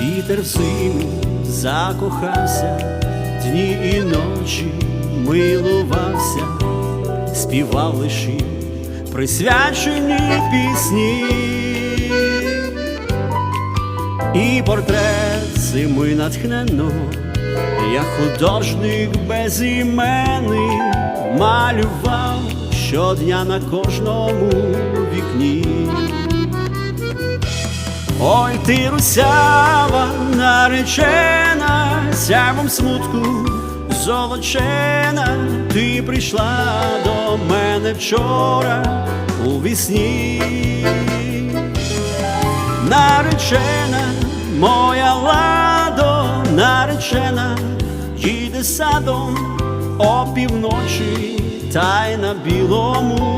Вітер в зиму закохався, дні і ночі милувався, співав лише присвячені пісні. І портрет зими натхненно, як художник безіменний малював щодня на кожному Ой, ти русява наречена, сямом смутку золочена, ти прийшла до мене вчора у вісні. Наречена, моя ладо, наречена, їде садом опівночі, та й на білому.